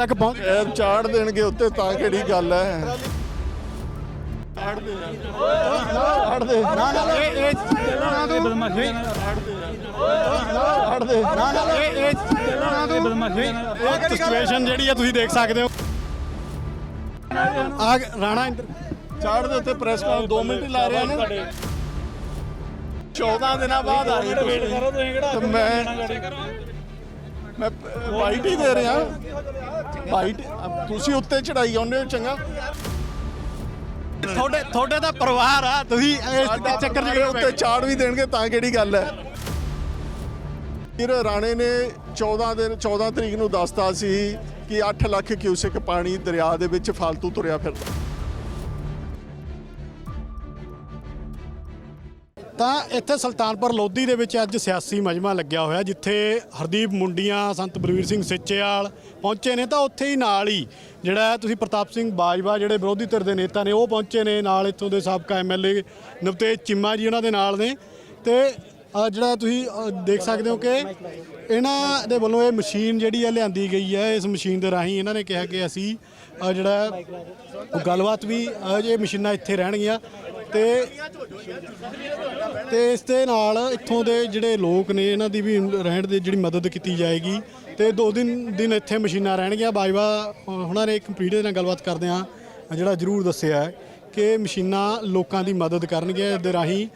ਤੱਕ ਪਹੁੰਚ ਪੈਰ ਚਾੜ ਦੇਣਗੇ ਉੱਤੇ ਤਾਂ ਕਿਹੜੀ ਗੱਲ ਹੈ? ਚਾੜ ਦੇ। ਚਾੜ ਦੇ ਨਾ ਨਾ। ਇਹ ਇਹ ਚੀਜ਼ਾਂ ਤੋਂ ਬਦਮਾਸ਼ੀ ਨਾਲ। ਚਾੜ ਦੇ। ਨਾ ਨਾ ਇਹ ਇਹ ਬਦਮਾਸ਼ੀ ਸਿਚੁਏਸ਼ਨ ਜਿਹੜੀ ਹੈ ਤੁਸੀਂ ਦੇਖ ਸਕਦੇ ਹੋ। ਆ ਰਾਣਾ ਇੰਦਰ ਚਾੜ ਦੇ ਉੱਤੇ ਪ੍ਰੈਸ ਕਾਲ 2 ਮਿੰਟ ਹੀ ਲਾ ਰਿਹਾ ਨੇ। 14 ਦਿਨਾਂ ਬਾਅਦ ਆ ਗਏ ਵੇਟ ਕਰੋ ਤੁਸੀਂ ਕਿਹੜਾ ਤੇ ਮੈਂ ਮੈਂ ਵਾਈਟ ਹੀ ਦੇ ਰਿਹਾ। ਵਾਈਟ ਤੁਸੀਂ ਉੱਤੇ ਚੜਾਈ ਆਉਂਦੇ ਹੋ ਚੰਗਾ। ਤੁਹਾਡੇ ਤੁਹਾਡੇ ਦਾ ਪਰਿਵਾਰ ਆ ਤੁਸੀਂ ਇਸ ਚੱਕਰ ਜੇ ਚ ਉੱਤੇ ਚਾੜ ਵੀ ਦੇਣਗੇ ਤਾਂ ਕਿਹੜੀ ਗੱਲ ਹੈ? ਫਿਰ ਰਾਣੇ ਨੇ 14 ਦਿਨ 14 ਤਰੀਕ ਨੂੰ ਦੱਸਤਾ ਸੀ ਕਿ 8 ਲੱਖ ਕਿਊਸਿਕ ਪਾਣੀ ਦਰਿਆ ਦੇ ਵਿੱਚ ਫालतू ਤੁਰਿਆ ਫਿਰਦਾ। ਤਾਂ ਇੱਥੇ ਸੁਲਤਾਨਪੁਰ ਲੋਧੀ ਦੇ ਵਿੱਚ ਅੱਜ ਸਿਆਸੀ ਮਜਮਾ ਲੱਗਿਆ ਹੋਇਆ, ਜਿੱਥੇ ਹਰਦੀਪ ਮੁੰਡੀਆਂ, ਸੰਤ ਬਲਵੀਰ ਸਿੰਘ ਸਿੱਚੇਵਾਲ ਪਹੁੰਚੇ ਨੇ। ਤਾਂ ਉੱਥੇ ਹੀ ਨਾਲ ਹੀ ਜਿਹੜਾ ਤੁਸੀਂ ਪ੍ਰਤਾਪ ਸਿੰਘ ਬਾਜਵਾ ਜਿਹੜੇ ਵਿਰੋਧੀ ਧਿਰ ਦੇ ਨੇਤਾ ਨੇ, ਉਹ ਪਹੁੰਚੇ ਨੇ ਨਾਲ ਇੱਥੋਂ ਦੇ ਸਾਬਕਾ ਐਮਐਲਏ ਨਵਤੇਜ ਚਿੰਮਾ ਜੀ ਉਹਨਾਂ ਦੇ ਨਾਲ ਨੇ। ਤੇ ਜਿਹੜਾ ਤੁਸੀਂ ਦੇਖ ਸਕਦੇ ਹੋ ਕਿ ਇਹਨਾਂ ਦੇ ਵੱਲੋਂ ਇਹ ਮਸ਼ੀਨ ਜਿਹੜੀ ਹੈ ਲਿਆਂਦੀ ਗਈ ਹੈ, ਇਸ ਮਸ਼ੀਨ ਦੇ ਰਾਹੀਂ ਇਹਨਾਂ ਨੇ ਕਿਹਾ ਕਿ ਅਸੀਂ ਜਿਹੜਾ ਗੱਲਬਾਤ ਵੀ ਇਹ ਮਸ਼ੀਨਾਂ ਇੱਥੇ ਰਹਿਣਗੀਆਂ। ਤੇ ਤੇ ਇਸ ਦੇ ਨਾਲ ਇੱਥੋਂ ਦੇ ਜਿਹੜੇ ਲੋਕ ਨੇ, ਇਹਨਾਂ ਦੀ ਵੀ ਰਹਿਣ ਦੀ ਜਿਹੜੀ ਮਦਦ ਕੀਤੀ ਜਾਏਗੀ ਤੇ ਦੋ ਦਿਨ ਦਿਨ ਇੱਥੇ ਮਸ਼ੀਨਾਂ ਰਹਿਣਗੀਆਂ। ਬਾਜਵਾ ਉਹਨਾਂ ਨੇ ਕੰਪਲੀਟ ਦੇ ਨਾਲ ਗੱਲਬਾਤ ਕਰਦੇ ਆ ਜਿਹੜਾ ਜ਼ਰੂਰ ਦੱਸਿਆ ਕਿ ਮਸ਼ੀਨਾਂ ਲੋਕਾਂ ਦੀ ਮਦਦ ਕਰਨਗੀਆਂ। ਇਸ ਦੇ ਰਾਹੀਂ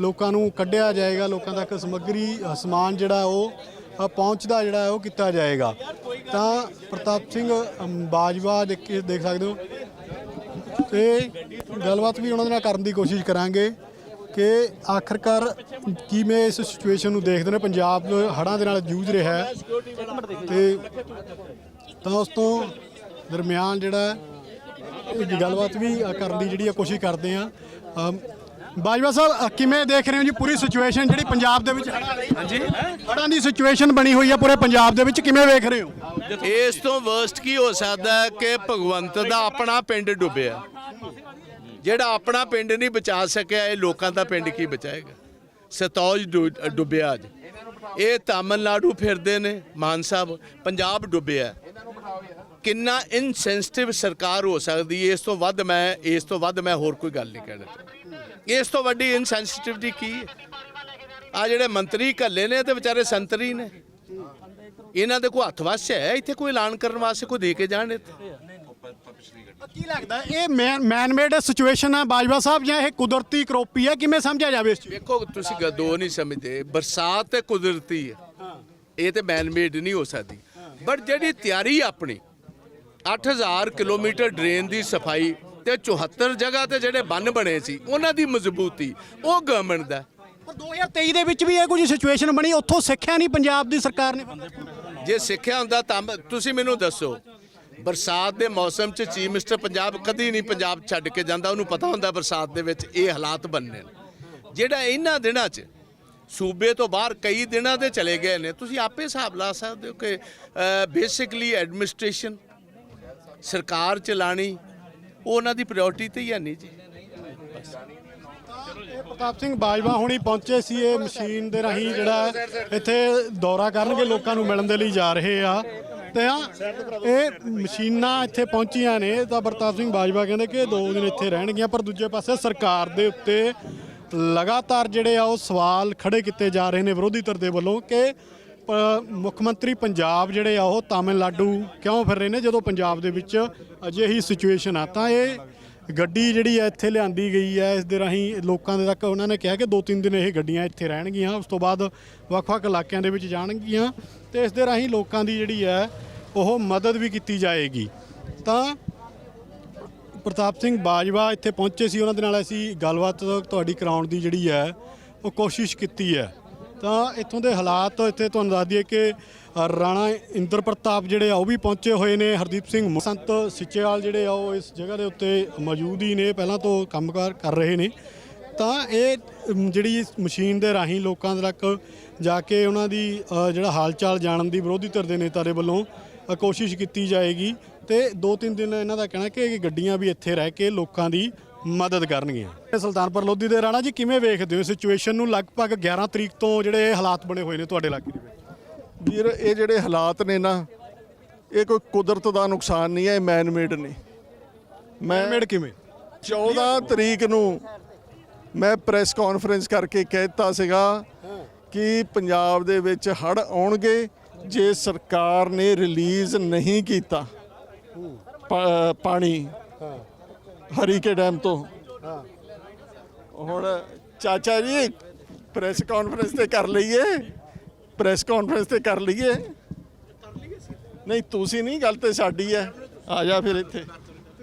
ਲੋਕਾਂ ਨੂੰ ਕੱਢਿਆ ਜਾਏਗਾ, ਲੋਕਾਂ ਤੱਕ ਸਮੱਗਰੀ ਸਮਾਨ ਜਿਹੜਾ ਉਹ ਪਹੁੰਚਦਾ ਜਿਹੜਾ ਉਹ ਕੀਤਾ ਜਾਏਗਾ। ਤਾਂ ਪ੍ਰਤਾਪ ਸਿੰਘ ਬਾਜਵਾ ਦੇਖ ਸਕਦੇ ਹੋ ਤੇ ਗੱਲਬਾਤ ਵੀ ਉਹਨਾਂ ਦੇ ਨਾਲ ਕਰਨ ਦੀ ਕੋਸ਼ਿਸ਼ ਕਰਾਂਗੇ ਕਿ ਆਖਰਕਾਰ ਕਿਵੇਂ ਇਸ ਸਿਚੁਏਸ਼ਨ ਨੂੰ ਦੇਖਦੇ ਨੇ ਪੰਜਾਬ ਹੜ੍ਹਾਂ ਦੇ ਨਾਲ ਜੂਝ ਰਿਹਾ ਹੈ। ਤੇ ਤਾਂ ਉਸ ਤੋਂ ਦਰਮਿਆਨ ਜਿਹੜਾ ਇਹ ਗੱਲਬਾਤ ਵੀ ਕਰਨ ਦੀ ਜਿਹੜੀ ਆ ਕੋਸ਼ਿਸ਼ ਕਰਦੇ ਆ ਬਾਜਵਾ ਸਾਹਿਬ ਕਿਵੇਂ ਦੇਖ ਰਹੇ ਹੋ ਜੀ ਪੂਰੀ ਸਿਚੁਏਸ਼ਨ ਜਿਹੜੀ ਪੰਜਾਬ ਦੇ ਵਿੱਚ ਹਾਂਜੀ। ਹੜ੍ਹਾਂ ਦੀ ਸਿਚੁਏਸ਼ਨ ਬਣੀ ਹੋਈ ਹੈ ਪੂਰੇ ਪੰਜਾਬ ਦੇ ਵਿੱਚ ਕਿਵੇਂ ਵੇਖ ਰਹੇ ਹੋ? ਇਸ ਤੋਂ ਵਰਸਟ ਕੀ ਹੋ ਸਕਦਾ ਹੈ ਕਿ ਭਗਵੰਤ ਦਾ ਆਪਣਾ ਪਿੰਡ ਡੁੱਬਿਆ? ਜਿਹੜਾ ਆਪਣਾ ਪਿੰਡ ਨਹੀਂ ਬਚਾ ਸਕਿਆ, ਇਹ ਲੋਕਾਂ ਦਾ ਪਿੰਡ ਕੀ ਬਚਾਏਗਾ? ਸਤੌਜ ਡੁੱਬਿਆ ਅੱਜ। ਇਹ ਤਾਮਿਲਨਾਡੂ ਫਿਰਦੇ ਨੇ, ਮਾਨ ਸਾਹਿਬ, ਪੰਜਾਬ ਡੁੱਬਿਆ ਕਿੰਨਾ ਇਨਸੈਂਸਿਟਿਵ ਸਰਕਾਰ ਹੋ ਸਕਦੀ ਹੈ ਇਸ ਤੋਂ ਵੱਧ ਮੈਂ, ਇਸ ਤੋਂ ਵੱਧ ਮੈਂ ਹੋਰ ਕੋਈ ਗੱਲ ਨਹੀਂ ਕਹਿਣਾ ਇਸ ਤੋਂ ਵੱਡੀ ਇਨਸੈਂਸਿਟਿਵਿਟੀ ਕੀ ਹੈ ਆ ਜਿਹੜੇ ਮੰਤਰੀ ਘੱਲੇ ਨੇ ਤੇ ਵਿਚਾਰੇ ਸੰਤਰੀ ਨੇ। ਇਹਨਾਂ ਦੇ ਕੋਈ ਹੱਥ ਵੱਸ ਹੈ? ਇੱਥੇ ਕੋਈ ਐਲਾਨ ਕਰਨ ਵਾਸਤੇ ਕੋਈ ਦੇ ਕੇ ਜਾਣ ਇੱਥੇ? ਕੀ ਲੱਗਦਾ ਇਹ ਮੈਨ ਮੇਡ ਸਿਚੁਏਸ਼ਨ ਹੈ ਬਾਜਵਾ ਸਾਹਿਬ ਜਾਂ ਇਹ ਕੁਦਰਤੀ ਕਰੋਪੀ ਹੈ ਕਿਵੇਂ ਸਮਝਿਆ ਜਾਵੇ ਇਸ ਚੀਜ਼ ਵੇਖੋ ਤੁਸੀਂ ਗ- ਦੋ ਨਹੀਂ ਸਮਝਦੇ। ਬਰਸਾਤ ਤੇ ਕੁਦਰਤੀ ਹੈ। ਇਹ ਤੇ ਮੈਨ ਮੇਡ ਨਹੀਂ ਹੋ ਸਕਦੀ। ਬਟ ਜਿਹੜੀ ਤਿਆਰੀ ਆਪਣੀ 8000 ਕਿਲੋਮੀਟਰ ਡਰੇਨ ਦੀ ਸਫ਼ਾਈ ਤੇ 74 ਜਗ੍ਹਾ ਤੇ ਜਿਹੜੇ ਬੰਨ ਬਣੇ ਸੀ ਉਹਨਾਂ ਦੀ ਮਜ਼ਬੂਤੀ ਉਹ ਗਵਰਨਮੈਂਟ ਦਾ ਪਰ 2023 ਦੇ ਵਿੱਚ ਵੀ ਇਹ ਕੁਝ ਸਿਚੁਏਸ਼ਨ ਬਣੀ ਉੱਥੋਂ ਸਿੱਖਿਆ ਨਹੀਂ ਪੰਜਾਬ ਦੀ ਸਰਕਾਰ ਨੇ। ਜੇ ਸਿੱਖਿਆ ਹੁੰਦਾ ਤਾਂ ਮ- ਤੁਸੀਂ ਮੈਨੂੰ ਦੱਸੋ ਬਰਸਾਤ ਦੇ ਮੌਸਮ 'ਚ ਚੀਫ ਮਿਨਿਸਟਰ ਪੰਜਾਬ ਕਦੀ ਨਹੀਂ ਪੰਜਾਬ ਛੱਡ ਕੇ ਜਾਂਦਾ, ਉਹਨੂੰ ਪਤਾ ਹੁੰਦਾ ਬਰਸਾਤ ਦੇ ਵਿੱਚ ਇਹ ਹਾਲਾਤ ਬਣਨੇ ਨੇ। ਜਿਹੜਾ ਇਹਨਾਂ ਦਿਨਾਂ 'ਚ ਸੂਬੇ ਤੋਂ ਬਾਹਰ ਕਈ ਦਿਨਾਂ ਦੇ ਚਲੇ ਗਏ ਨੇ, ਤੁਸੀਂ ਆਪੇ ਹਿਸਾਬ ਲਾ ਸਕਦੇ ਹੋ ਕਿ ਬੇਸਿਕਲੀ ਐਡਮਿਨਿਸਟ੍ਰੇਸ਼ਨ ਸਰਕਾਰ ਚਲਾਣੀ, ਉਹ ਉਹਨਾਂ ਦੀ ਪ੍ਰਾਇੋਰਟੀ ਤੇ ਹੀ ਹੈ ਨਹੀਂ ਜੀ। ਪ੍ਰਤਾਪ ਸਿੰਘ ਬਾਜਵਾ ਹੁਣੀ ਪਹੁੰਚੇ ਸੀ, ਇਹ ਮਸ਼ੀਨ ਦੇ ਰਾਹੀਂ ਜਿਹੜਾ ਇੱਥੇ ਦੌਰਾ ਕਰਨਗੇ ਲੋਕਾਂ ਨੂੰ ਮਿਲਣ ਦੇ ਲਈ ਜਾ ਰਹੇ ਆ। ਤੇ ਆ ਇਹ ਮਸ਼ੀਨਾਂ ਇੱਥੇ ਪਹੁੰਚੀਆਂ ਨੇ। ਤਾਂ ਪ੍ਰਤਾਪ ਸਿੰਘ ਬਾਜਵਾ ਕਹਿੰਦੇ ਕਿ ਦੋ ਦਿਨ ਇੱਥੇ ਰਹਿਣਗੀਆਂ, ਪਰ ਦੂਜੇ ਪਾਸੇ ਸਰਕਾਰ ਦੇ ਉੱਤੇ ਲਗਾਤਾਰ ਜਿਹੜੇ ਆ ਉਹ ਸਵਾਲ ਖੜੇ ਕੀਤੇ ਜਾ ਰਹੇ ਨੇ ਵਿਰੋਧੀ ਧਿਰ ਦੇ ਵੱਲੋਂ ਕਿ ਪ- ਮੁੱਖ ਮੰਤਰੀ ਪੰਜਾਬ ਜਿਹੜੇ ਆ ਉਹ ਤਾਮਿਲਨਾਡੂ ਕਿਉਂ ਫਿਰ ਰਹੇ ਨੇ, ਜਦੋਂ ਪੰਜਾਬ ਦੇ ਵਿੱਚ ਅਜਿਹੀ ਸਿਚੁਏਸ਼ਨ ਆ। ਤਾਂ ਇਹ ਗੱਡੀ ਜਿਹੜੀ ਹੈ ਇੱਥੇ ਲਿਆਂਦੀ ਗਈ ਹੈ ਇਸ ਦੇ ਰਾਹੀਂ ਲੋਕਾਂ ਦੇ ਤੱਕ ਉਹਨਾਂ ਨੇ ਕਿਹਾ ਕਿ ਦੋ ਤਿੰਨ ਦਿਨ ਇਹ ਗੱਡੀਆਂ ਇੱਥੇ ਰਹਿਣਗੀਆਂ, ਉਸ ਤੋਂ ਬਾਅਦ ਵੱਖ-ਵੱਖ ਇਲਾਕਿਆਂ ਦੇ ਵਿੱਚ ਜਾਣਗੀਆਂ ਤੇ ਇਸ ਦੇ ਰਾਹੀਂ ਲੋਕਾਂ ਦੀ ਜਿਹੜੀ ਹੈ ਉਹ ਮਦਦ ਵੀ ਕੀਤੀ ਜਾਏਗੀ। ਤਾਂ ਪ੍ਰਤਾਪ ਸਿੰਘ ਬਾਜਵਾ ਇੱਥੇ ਪਹੁੰਚੇ ਸੀ, ਉਹਨਾਂ ਦੇ ਨਾਲ ਅਸੀਂ ਗੱਲਬਾਤ ਤੁਹਾਡੀ ਕਰਾਉਣ ਦੀ ਜਿਹੜੀ ਹੈ ਉਹ ਕੋਸ਼ਿਸ਼ ਕੀਤੀ ਹੈ ਤਾਂ ਇੱਥੋਂ ਦੇ ਹਾਲਾਤ ਇੱਥੇ ਤੁਹਾਨੂੰ ਦੱਸ ਦਈਏ ਕਿ ਰਾਣਾ ਇੰਦਰ ਪ੍ਰਤਾਪ ਜਿਹੜੇ ਆ, ਉਹ ਵੀ ਪਹੁੰਚੇ ਹੋਏ ਨੇ। ਹਰਦੀਪ ਸਿੰਘ ਮ- ਸੰਤ ਸਿੱਚੇਵਾਲ ਜਿਹੜੇ ਆ, ਉਹ ਇਸ ਜਗ੍ਹਾ ਦੇ ਉੱਤੇ ਮੌਜੂਦ ਹੀ ਨੇ, ਪਹਿਲਾਂ ਤੋਂ ਕੰਮਕਾਰ ਕਰ ਰਹੇ ਨੇ। ਤਾਂ ਇਹ ਜਿਹੜੀ ਇਸ ਮਸ਼ੀਨ ਦੇ ਰਾਹੀਂ ਲੋਕਾਂ ਤੱਕ ਜਾ ਕੇ ਉਹਨਾਂ ਦੀ ਜਿਹੜਾ ਹਾਲ ਚਾਲ ਜਾਣਨ ਦੀ ਵਿਰੋਧੀ ਧਿਰ ਦੇ ਨੇਤਾ ਦੇ ਵੱਲੋਂ ਕੋਸ਼ਿਸ਼ ਕੀਤੀ ਜਾਏਗੀ। ਤੇ ਦੋ ਤਿੰਨ ਦਿਨ ਇਹਨਾਂ ਦਾ ਕਹਿਣਾ ਕਿ ਗੱਡੀਆਂ ਵੀ ਇੱਥੇ ਰਹਿ ਕੇ ਲੋਕਾਂ ਦੀ ਮਦਦ ਕਰਨਗੀਆਂ। ਸੁਲਤਾਨਪੁਰ ਲੋਧੀ ਦੇ ਰਾਣਾ ਜੀ ਕਿਵੇਂ ਵੇਖਦੇ ਹੋ ਸਿਚੁਏਸ਼ਨ ਨੂੰ? ਲਗਭਗ 11 ਤਰੀਕ ਤੋਂ ਜਿਹੜੇ ਹਾਲਾਤ ਬਣੇ ਹੋਏ ਨੇ ਤੁਹਾਡੇ ਇਲਾਕੇ ਦੇ ਵਿੱਚ। ਵੀਰ ਇਹ ਜਿਹੜੇ ਹਾਲਾਤ ਨੇ ਨਾ ਇਹ ਕੋਈ ਕੁਦਰਤ ਦਾ ਨੁਕਸਾਨ ਨਹੀਂ ਹੈ ਇਹ ਮੈਨ ਮੇਡ ਨੇ। ਮੈਂ ਮੇਡ ਕਿਵੇਂ? 14 ਤਰੀਕ ਨੂੰ ਮੈਂ ਪ੍ਰੈਸ ਕਾਨਫਰੰਸ ਕਰਕੇ ਕਹਿਤਾ ਸੀਗਾ ਕਿ ਪੰਜਾਬ ਦੇ ਵਿੱਚ ਹੜ ਆਉਣਗੇ ਜੇ ਸਰਕਾਰ ਨੇ ਰਿਲੀਜ਼ ਨਹੀਂ ਕੀਤਾ ਪਾ- ਪਾਣੀ ਹਰੀਕੇ ਡੈਮ ਤੋਂ। ਹੁਣ ਚਾਚਾ ਜੀ ਪ੍ਰੈਸ ਕਾਨਫਰੰਸ ਤੇ ਕਰ ਲਈਏ। ਪ੍ਰੈਸ ਕਾਨਫਰੰਸ ਤੇ ਕਰ ਲਈਏ। ਨਹੀਂ ਤੁਸੀਂ ਨਹੀਂ ਗੱਲ ਤੇ ਸਾਡੀ ਹੈ। ਆ ਜਾ ਫਿਰ ਇੱਥੇ।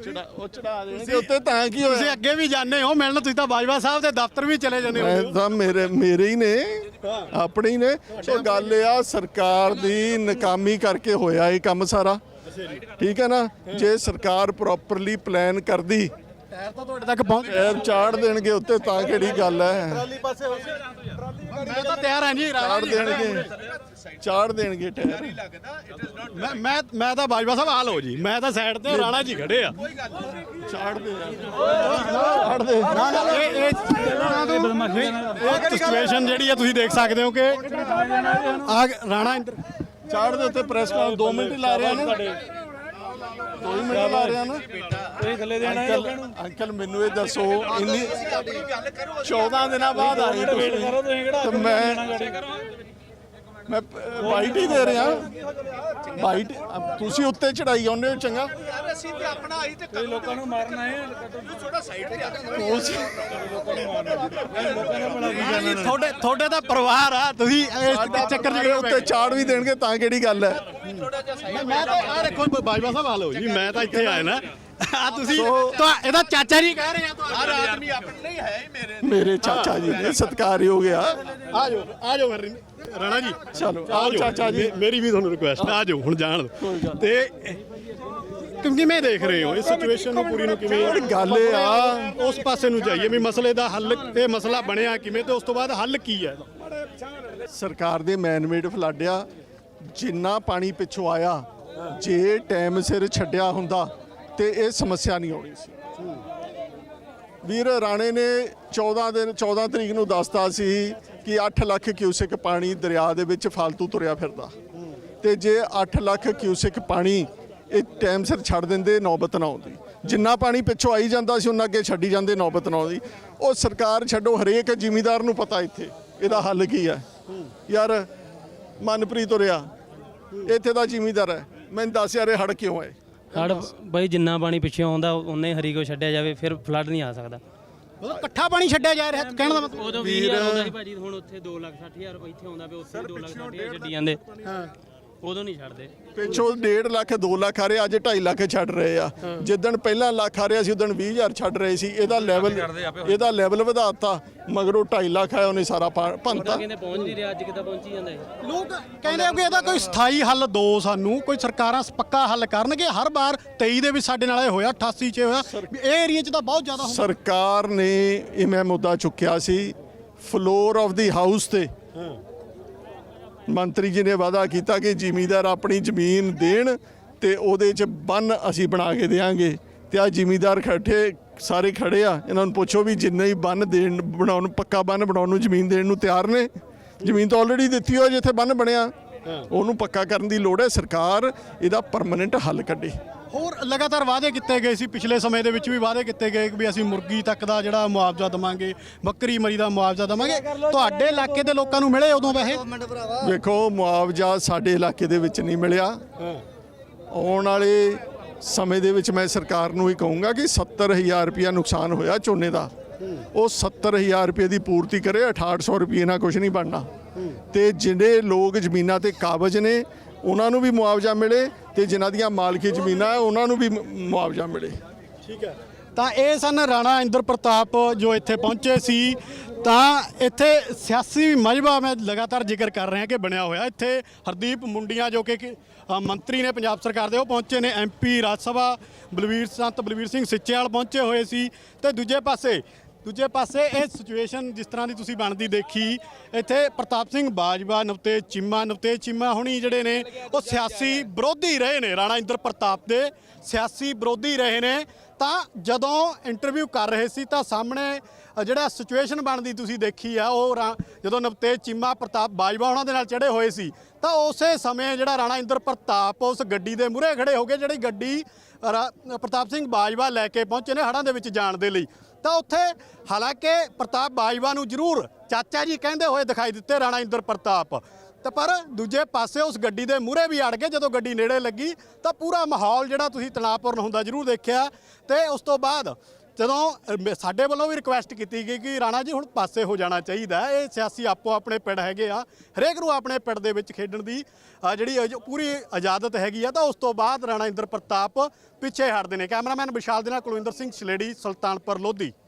ਚੜਾ ਉਹ ਚੜਾ ਦੇਣਗੇ। ਉੱਤੇ ਤਾਂ ਕੀ ਤੁਸੀਂ ਹੋਇਆ ਅੱਗੇ ਵੀ ਜਾਂਦੇ ਹੋ ਮਿਲਣ ਤੁਸੀਂ ਤਾਂ ਬਾਜਵਾ ਸਾਹਿਬ ਦੇ ਦਫ਼ਤਰ ਵੀ ਚਲੇ ਜਾਂਦੇ ਮੈਂ ਹੋ। ਤਾਂ ਮੇਰੇ ਮੇਰੇ ਹੀ ਨੇ। ਆਪਣੇ ਹੀ ਨੇ। ਉਹ ਗੱਲ ਇਹ ਆ ਸਰਕਾਰ ਦੀ ਨਾਕਾਮੀ ਕਰਕੇ ਹੋਇਆ ਇਹ ਕੰਮ ਸਾਰਾ। ਠੀਕ ਹੈ ਨਾ? ਜੇ ਸਰਕਾਰ ਪ੍ਰੋਪਰਲੀ ਪਲਾਨ ਕਰਦੀ ਟਾਇਰ ਤਾਂ ਤੁਹਾਡੇ ਤੱਕ ਪਹੁੰਚ ਐਰ ਚਾੜ ਦੇਣਗੇ ਉੱਤੇ ਤਾਂ ਕਿਹੜੀ ਗੱਲ ਹੈ? ਮੈਂ ਤਾਂ ਤਿਆਰ ਹਾਂ ਜੀ ਚਾੜ। ਦੇਣਗੇ। ਚਾੜ ਦੇਣਗੇ ਟਾਇਰ। ਮੈਂ ਮੈਂ ਮੈਂ ਤਾਂ ਬਾਜਵਾ ਸਾਹਿਬ ਹਾਲ ਹੋ ਜੀ। ਮੈਂ ਤਾਂ ਸਾਈਡ ਤੇ ਰਾਣਾ ਜੀ ਖੜੇ ਆ। ਚਾੜ ਦੇ। ਚਾੜ ਦੇ। ਨਾ ਨਾ ਇਹ ਇਹ ਸਿਚੁਏਸ਼ਨ ਜਿਹੜੀ ਹੈ ਤੁਸੀਂ ਦੇਖ ਸਕਦੇ ਹੋ ਕਿ ਆ ਰਾਣਾ ਇੰਦਰ ਚਾੜ ਦੇ ਉੱਤੇ ਪ੍ਰੈਸ ਕਾਲ 2 ਮਿੰਟ ਹੀ ਲਾ ਰਿਹਾ ਨਾ। 2 ਮਿੰਟ ਲਾ ਰਿਹਾ ਨਾ। ਇਹ ਥੱਲੇ ਦੇਣਾ ਅੰਕਲ ਅੰਕਲ ਮੈਨੂੰ ਇਹ ਦੱਸੋ ਇੰਨੀ 14 ਦਿਨਾਂ ਬਾਅਦ ਆਈ ਤੁਸੀਂ। ਤੁਸੀਂ ਤੇ ਮੈਂ ਮੈਂ ਵਾਈਟ ਹੀ ਦੇ ਰਿਹਾ। ਵਾਈਟ ਤੁਸੀਂ ਉੱਤੇ ਚੜਾਈ ਆਉਂਦੇ ਹੋ ਚੰਗਾ। ਅਸੀਂ ਤੇ ਆਪਣਾ ਆਈ ਤੇ ਤੁਸੀਂ ਲੋਕਾਂ ਨੂੰ ਮਾਰਨਾ ਹੈ ਥੋੜਾ ਸਾਈਡ ਤੇ ਆ ਤੁਸੀਂ ਤੁਹਾਡੇ ਤੁਹਾਡੇ ਤਾਂ ਪਰਿਵਾਰ ਆ ਤੁਸੀਂ ਇਸ ਚੱਕਰ ਦੇ ਉੱਤੇ ਚਾੜ ਵੀ ਦੇਣਗੇ ਤਾਂ ਕਿਹੜੀ ਗੱਲ ਹੈ? ਮੈਂ ਤਾਂ ਆ ਦੇਖੋ ਬਾਜਵਾ ਸਾਹਿਬ ਹਾਲ ਹੋ ਜੀ ਮੈਂ ਤਾਂ ਇੱਥੇ ਆਇਆ ਨਾ। ਆ ਤੁਸੀਂ ਤਾਂ ਇਹਦਾ ਚਾਚਾ ਜੀ ਕਹਿ ਰਹੇ ਆ ਹਰ ਆਦਮੀ ਆਪਣੇ ਨਹੀਂ ਹੈ ਹੀ ਮੇਰੇ ਮੇਰੇ ਚਾਚਾ ਜੀ ਨੇ ਸਤਿਕਾਰ ਹੋ ਗਿਆ ਆ ਜਾਓ ਆ ਜਾਓ ਫਿਰ ਰਾਣਾ ਜੀ ਚਲੋ, ਆ ਆਓ ਜਾਓ। ਚਾਚਾ ਜੀ। ਮੇਰੀ ਵੀ ਤੁਹਾਨੂੰ ਰਿਕੁਐਸਟ ਆ ਜਾਓ ਹੁਣ ਜਾਣ। ਤੇ ਕਿਵੇਂ ਕਿਵੇਂ ਦੇਖ ਰਹੇ ਹੋ ਇਸ ਸਿਚੁਏਸ਼ਨ ਨੂੰ ਪੂਰੀ ਨੂੰ ਕਿਵੇਂ ਯਾਰ ਗੱਲ ਇਹ ਆ ਉਸ ਪਾਸੇ ਨੂੰ ਜਾਈਏ ਵੀ ਮਸਲੇ ਦਾ ਹੱਲ ਇਹ ਮਸਲਾ ਬਣਿਆ ਕਿਵੇਂ ਤੇ ਉਸ ਤੋਂ ਬਾਅਦ ਹੱਲ ਕੀ ਹੈ ਸਰਕਾਰ ਦੇ ਮੈਨਮੇਡ ਫਲੱਡ ਆ ਜਿੰਨਾ ਪਾਣੀ ਪਿੱਛੋਂ ਆਇਆ ਜੇ ਟਾਈਮ ਸਿਰ ਛੱਡਿਆ ਹੁੰਦਾ ਤੇ ਇਹ ਸਮੱਸਿਆ ਨਹੀਂ ਆਉਣੀ ਸੀ ਵੀਰ ਰਾਣੇ ਨੇ 14 ਦਿਨ 14 ਤਰੀਕ ਨੂੰ ਦੱਸਤਾ ਸੀ ਕਿ 8 ਲੱਖ ਕਿਊਸਿਕ ਪਾਣੀ ਦਰਿਆ ਦੇ ਵਿੱਚ ਫालतू ਤੁਰਿਆ ਫਿਰਦਾ। ਤੇ ਜੇ 8 ਲੱਖ ਕਿਊਸਿਕ ਪਾਣੀ ਇਹ ਟਾਈਮ ਸਿਰ ਛੱਡ ਦਿੰਦੇ, ਨੌਬਤ ਨਾ ਆਉਂਦੀ। ਜਿੰਨਾ ਪਾਣੀ ਪਿੱਛੋਂ ਆਈ ਜਾਂਦਾ ਸੀ ਉਹਨਾਂ ਅੱਗੇ ਛੱਡੀ ਜਾਂਦੇ, ਨੌਬਤ ਨਾ ਆਉਂਦੀ। ਉਹ ਸਰਕਾਰ ਛੱਡੋ, ਹਰੇਕ ਜ਼ਿਮੀਦਾਰ ਨੂੰ ਪਤਾ ਇੱਥੇ, ਇਹਦਾ ਹੱਲ ਕੀ ਹੈ। ਯਾਰ, ਮਨਪ੍ਰੀਤ ਉਰਿਆ ਇੱਥੇ ਦਾ ਜ਼ਿਮੀਦਾਰ ਹੈ। ਮੈਨੂੰ ਦੱਸ ਯਾਰ, ਇਹ ਹੜ ਕਿਉਂ ਹੈ ਹੜ ਬਈ, ਜਿੰਨਾ ਪਾਣੀ ਪਿੱਛੇ ਆਉਂਦਾ, ਉਹਨੇ ਹਰੀ ਕੋ ਛੱਡਿਆ ਜਾਵੇ, ਫਿਰ ਫਲੱਡ ਨਹੀਂ ਆ ਸਕਦਾ। ਮਤਲਬ ਇਕੱਠਾ ਪਾਣੀ ਛੱਡਿਆ ਜਾ ਰਿਹਾ ਕਹਿਣ ਦਾ ਮਤਲਬ? ਉਦੋਂ 20000 ਆਉਂਦਾ ਸੀ ਭਾਜੀ ਹੁਣ ਉੱਥੇ 2 ਲੱਖ 60000 ਇੱਥੇ ਆਉਂਦਾ ਪਿਆ ਉੱਥੇ 2 ਲੱਖ 60000 ਛੱਡੀ ਜਾਂਦੇ। ਹਾਂ। ਉਦੋਂ ਨਹੀਂ ਛੱਡਦੇ। ਪਿੱਛੋਂ 1.5 ਲੱਖ 2 ਲੱਖ ਆ ਰਹੇ ਅੱਜ 2.5 ਲੱਖ ਛੱਡ ਰਹੇ ਆ। ਜਿੱਦਣ ਪਹਿਲਾਂ ਲੱਖ ਆ ਰਿਹਾ ਸੀ ਉਦੋਂ 20000 ਛੱਡ ਰਹੇ ਸੀ। ਇਹਦਾ ਲੈਵਲ ਇਹਦਾ ਲੈਵਲ ਵਧਾਤਾ ਮਗਰੋਂ 2.5 ਲੱਖ ਆਇਆ ਉਹਨੇ ਸਾਰਾ ਭੰਨਤਾ। ਕਹਿੰਦੇ ਪਹੁੰਚ ਨਹੀਂ ਰਿਹਾ ਅੱਜ ਕਿੱਦਾਂ ਪਹੁੰਚੀ ਜਾਂਦਾ ਇਹ? ਲੋਕ ਕਹਿੰਦੇ ਆ ਕਿ ਇਹਦਾ ਕੋਈ ਸਥਾਈ ਹੱਲ ਦੋ ਸਾਨੂੰ ਕੋਈ ਸਰਕਾਰਾਂ ਪੱਕਾ ਹੱਲ ਕਰਨਗੇ। ਹਰ ਵਾਰ 23 ਦੇ ਵਿੱਚ ਸਾਡੇ ਨਾਲ ਇਹ ਹੋਇਆ 88 ਚ ਹੋਇਆ। ਇਹ ਏਰੀਆ 'ਚ ਤਾਂ ਬਹੁਤ ਜ਼ਿਆਦਾ ਹੁੰਦਾ। ਸਰਕਾਰ ਨੇ ਇਹ ਮੈਂ ਮੁੱਦਾ ਚੁੱਕਿਆ ਸੀ ਫਲੋਰ ਆਫ ਦੀ ਹਾਊਸ ਤੇ ਮੰਤਰੀ ਜੀ ਨੇ ਵਾਅਦਾ ਕੀਤਾ ਕਿ ਜ਼ਿਮੀਂਦਾਰ ਆਪਣੀ ਜ਼ਮੀਨ ਦੇਣ ਤੇ ਉਹਦੇ 'ਚ ਬੰਨ ਅਸੀਂ ਬਣਾ ਕੇ ਦੇਾਂਗੇ ਤੇ ਆ ਜ਼ਿਮੀਂਦਾਰ ਖੜੇ ਸਾਰੇ ਖੜੇ ਆ। ਇਹਨਾਂ ਨੂੰ ਪੁੱਛੋ ਵੀ ਜਿੰਨੇ ਹੀ ਬੰਨ ਦੇਣ ਬਣਾਉਣ ਪੱਕਾ ਬੰਨ ਬਣਾਉਣ ਨੂੰ ਜ਼ਮੀਨ ਦੇਣ ਨੂੰ ਤਿਆਰ ਨੇ। ਜ਼ਮੀਨ ਤਾਂ ਆਲਰੇਡੀ ਦਿੱਤੀ ਹੋਈ ਜਿੱਥੇ ਬੰਨ ਬਣਿਆ। ਉਹਨੂੰ ਪੱਕਾ ਕਰਨ ਦੀ ਲੋੜ ਹੈ। ਸਰਕਾਰ ਇਹਦਾ ਪਰਮਨੈਂਟ ਹੱਲ ਕੱਢੇ। ਹੋਰ ਲਗਾਤਾਰ ਵਾਅਦੇ ਕੀਤੇ ਗਏ ਸੀ ਪਿਛਲੇ ਸਮੇਂ ਦੇ ਵਿੱਚ ਵੀ ਵਾਅਦੇ ਕੀਤੇ ਗਏ ਕਿ ਵੀ ਅਸੀਂ ਮੁਰਗੀ ਤੱਕ ਦਾ ਜਿਹੜਾ ਮੁਆਵਜ਼ਾ ਦਵਾਂਗੇ ਬੱਕਰੀ ਮਰੀ ਦਾ ਮੁਆਵਜ਼ਾ ਦਵਾਂਗੇ। ਤੁਹਾਡੇ ਇਲਾਕੇ ਦੇ ਲੋਕਾਂ ਨੂੰ ਮਿਲੇ ਉਦੋਂ ਵੈਸੇ? ਵੇਖੋ ਮੁਆਵਜ਼ਾ ਸਾਡੇ ਇਲਾਕੇ ਦੇ ਵਿੱਚ ਨਹੀਂ ਮਿਲਿਆ। ਆਉਣ ਵਾਲੇ ਸਮੇਂ ਦੇ ਵਿੱਚ ਮੈਂ ਸਰਕਾਰ ਨੂੰ ਹੀ ਕਹੂੰਗਾ ਕਿ 70000 ਰੁਪਇਆ ਨੁਕਸਾਨ ਹੋਇਆ ਝੋਨੇ ਦਾ। ਉਹ 70000 ਰੁਪਏ ਦੀ ਪੂਰਤੀ ਕਰੇ 6800 ਰੁਪਏ ਨਾਲ ਕੁਝ ਨਹੀਂ ਬਣਨਾ। ਤੇ ਜਿਹੜੇ ਲੋਕ ਜ਼ਮੀਨਾਂ ਤੇ ਕਾਬਜ ਨੇ ਉਹਨਾਂ ਨੂੰ ਵੀ ਮੁਆਵਜ਼ਾ ਮਿਲੇ ਤੇ ਜਿਨ੍ਹਾਂ ਦੀਆਂ ਮਾਲਕੀ ਜ਼ਮੀਨਾਂ ਹੈ, ਉਹਨਾਂ ਨੂੰ ਵੀ ਮੁਆਵਜ਼ਾ ਮਿਲੇ। ਠੀਕ ਹੈ। ਤਾਂ ਇਹ ਸਨ ਰਾਣਾ ਇੰਦਰ ਪ੍ਰਤਾਪ ਜੋ ਇੱਥੇ ਪਹੁੰਚੇ ਸੀ। ਤਾਂ ਇੱਥੇ ਸਿਆਸੀ ਮਜਬਾ ਮੈਂ ਲਗਾਤਾਰ ਜ਼ਿਕਰ ਕਰ ਰਿਹਾ ਕਿ ਬਣਿਆ ਹੋਇਆ। ਇੱਥੇ ਹਰਦੀਪ ਮੁੰਡੀਆਂ ਜੋ ਕਿ ਮੰਤਰੀ ਨੇ ਪੰਜਾਬ ਸਰਕਾਰ ਦੇ, ਉਹ ਪਹੁੰਚੇ ਨੇ ਐਮਪੀ ਰਾਜ ਸਭਾ, ਬਲਵੀਰ ਸੰਤ ਬਲਵੀਰ ਸਿੰਘ ਸਿੱਚੇਵਾਲ ਪਹੁੰਚੇ ਹੋਏ ਸੀ। ਤੇ ਦੂਜੇ ਪਾਸੇ ਦੂਜੇ ਪਾਸੇ ਇਹ ਸਿਚੁਏਸ਼ਨ ਜਿਸ ਤਰ੍ਹਾਂ ਦੀ ਤੁਸੀਂ ਬਣਦੀ ਦੇਖੀ, ਇੱਥੇ ਪ੍ਰਤਾਪ ਸਿੰਘ ਬਾਜਵਾ, ਨਵਤੇਜ ਚੀਮਾ ਨਵਤੇਜ ਚੀਮਾ ਹੁਣੀ ਜਿਹੜੇ ਨੇ, ਉਹ ਸਿਆਸੀ ਵਿਰੋਧੀ ਰਹੇ ਨੇ, ਰਾਣਾ ਇੰਦਰ ਪ੍ਰਤਾਪ ਦੇ ਸਿਆਸੀ ਵਿਰੋਧੀ ਰਹੇ ਨੇ। ਤਾਂ ਜਦੋਂ ਇੰਟਰਵਿਊ ਕਰ ਰਹੇ ਸੀ, ਤਾਂ ਸਾਹਮਣੇ ਜਿਹੜਾ ਸਿਚੁਏਸ਼ਨ ਬਣਦੀ ਤੁਸੀਂ ਦੇਖੀ ਆ, ਉਹ ਰਾ- ਜਦੋਂ ਨਵਤੇਜ ਚੀਮਾ, ਪ੍ਰਤਾਪ ਬਾਜਵਾ ਉਹਨਾਂ ਦੇ ਨਾਲ ਚੜੇ ਹੋਏ ਸੀ, ਤਾਂ ਉਸੇ ਸਮੇਂ ਜਿਹੜਾ ਰਾਣਾ ਇੰਦਰ ਪ੍ਰਤਾਪ ਉਸ ਗੱਡੀ ਦੇ ਮੂਹਰੇ ਖੜੇ ਹੋ ਗਏ, ਜਿਹੜੀ ਗੱਡੀ ਰਾ- ਪ੍ਰਤਾਪ ਸਿੰਘ ਬਾਜਵਾ ਲੈ ਕੇ ਪਹੁੰਚੇ ਨੇ ਹੜ੍ਹਾਂ ਦੇ ਵਿੱਚ ਜਾਣ ਦੇ ਲਈ। ਤਾਂ ਉੱਥੇ। ਹਾਲਾਂਕਿ ਪ੍ਰਤਾਪ ਬਾਜਵਾ ਨੂੰ ਜ਼ਰੂਰ ਚਾਚਾ ਜੀ ਕਹਿੰਦੇ ਹੋਏ ਦਿਖਾਈ ਦਿੱਤੇ ਰਾਣਾ ਇੰਦਰ ਪ੍ਰਤਾਪ। ਤੇ ਪਰ ਦੂਜੇ ਪਾਸੇ ਉਸ ਗੱਡੀ ਦੇ ਮੂਹਰੇ ਵੀ ਅੜ ਗਏ। ਜਦੋਂ ਗੱਡੀ ਨੇੜੇ ਲੱਗੀ ਤਾਂ ਪੂਰਾ ਮਾਹੌਲ ਜਿਹੜਾ ਤੁਸੀਂ ਤਣਾਅਪੂਰਨ ਹੁੰਦਾ ਜ਼ਰੂਰ ਦੇਖਿਆ। ਤੇ ਉਸ ਤੋਂ ਬਾਅਦ ਜਦੋਂ ਸਾਡੇ ਵੱਲੋਂ ਵੀ ਰਿਕੁਐਸਟ ਕੀਤੀ ਗਈ ਕਿ ਰਾਣਾ ਜੀ ਹੁਣ ਪਾਸੇ ਹੋ ਜਾਣਾ ਚਾਹੀਦਾ ਇਹ ਸਿਆਸੀ ਆਪੋ ਆਪਣੇ ਪਿੰਡ ਹੈਗੇ ਆ। ਹਰੇਕ ਨੂੰ ਆਪਣੇ ਪਿੰਡ ਦੇ ਵਿੱਚ ਖੇਡਣ ਦੀ ਜਿਹੜੀ ਪੂਰੀ ਇਜਾਜ਼ਤ ਹੈਗੀ ਆ, ਤਾਂ ਉਸ ਤੋਂ ਬਾਅਦ ਰਾਣਾ ਇੰਦਰ ਪ੍ਰਤਾਪ ਪਿੱਛੇ ਹਟਦੇ ਨੇ। ਕੈਮਰਾਮੈਨ ਵਿਸ਼ਾਲ ਦੇ ਨਾਲ ਕੁਲਵਿੰਦਰ ਸਿੰਘ ਛਲੇੜੀ ਸੁਲਤਾਨਪੁਰ ਲੋਧੀ।